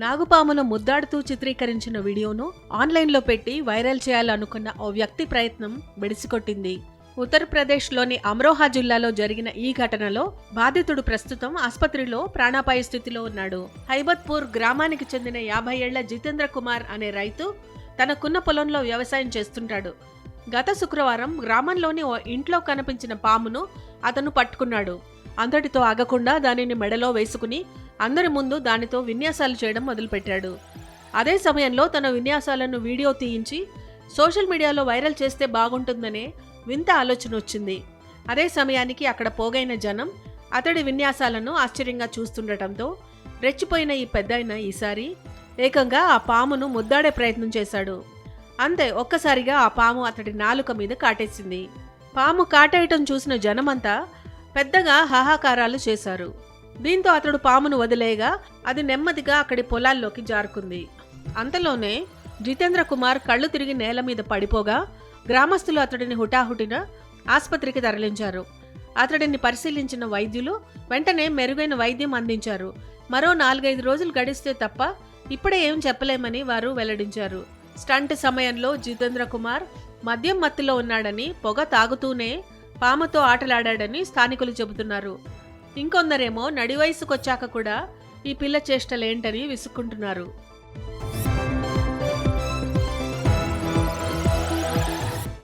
నాగుపామును ముద్దాడుతూ చిత్రీకరించిన వీడియోను ఆన్లైన్లో పెట్టి వైరల్ చేయాలనుకున్న ఓ వ్యక్తి ప్రయత్నం బెడిసికొట్టింది ఉత్తరప్రదేశ్లోని అమ్రోహా జిల్లాలో జరిగిన ఈ ఘటనలో బాధితుడు ప్రస్తుతం ఆసుపత్రిలో ప్రాణాపాయ స్థితిలో ఉన్నాడు. హైబత్పూర్ గ్రామానికి చెందిన యాభై ఏళ్ళ జితేంద్ర కుమార్ అనే రైతు తనకున్న పొలంలో వ్యవసాయం చేస్తుంటాడు. గత శుక్రవారం గ్రామంలోని ఓ ఇంట్లో కనిపించిన పామును అతను పట్టుకున్నాడు. అంతటితో ఆగకుండా దానిని మెడలో వేసుకుని అందరి ముందు దానితో విన్యాసాలు చేయడం మొదలుపెట్టాడు. అదే సమయంలో తన విన్యాసాలను వీడియో తీయించి సోషల్ మీడియాలో వైరల్ చేస్తే బాగుంటుందనే వింత ఆలోచన వచ్చింది. అదే సమయానికి అక్కడ పోగైన జనం అతడి విన్యాసాలను ఆశ్చర్యంగా చూస్తుండటంతో రెచ్చిపోయిన ఈ పెద్దాయన ఈసారి ఏకంగా ఆ పామును ముద్దాడే ప్రయత్నం చేశాడు. అంతే ఒక్కసారిగా ఆ పాము అతడి నాలుక మీద కాటేసింది. పాము కాటేయటం చూసిన జనమంతా పెద్దగా హాహాకారాలు చేశారు. దీంతో అతడు పామును వదిలేయగా అది నెమ్మదిగా అక్కడి పొలాల్లోకి జారుకుంది. అంతలోనే జితేంద్ర కుమార్ కళ్ళు తిరిగి నేల మీద పడిపోగా గ్రామస్తులు అతడిని హుటాహుటిన ఆసుపత్రికి తరలించారు. అతడిని పరిశీలించిన వైద్యులు వెంటనే మెరుగైన వైద్యం అందించారు. మరో నాలుగైదు రోజులు గడిస్తే తప్ప ఇప్పుడే ఏం చెప్పలేమని వారు వెల్లడించారు. స్టంట్ సమయంలో జితేంద్ర కుమార్ మద్యం మత్తులో ఉన్నాడని పొగ తాగుతూనే పాముతో ఆటలాడాడని స్థానికులు చెబుతున్నారు. ఇంకొందరేమో నడి వయసుకొచ్చాక కూడా ఈ పిల్ల చేష్టలేంటని విసుక్కుంటున్నారు.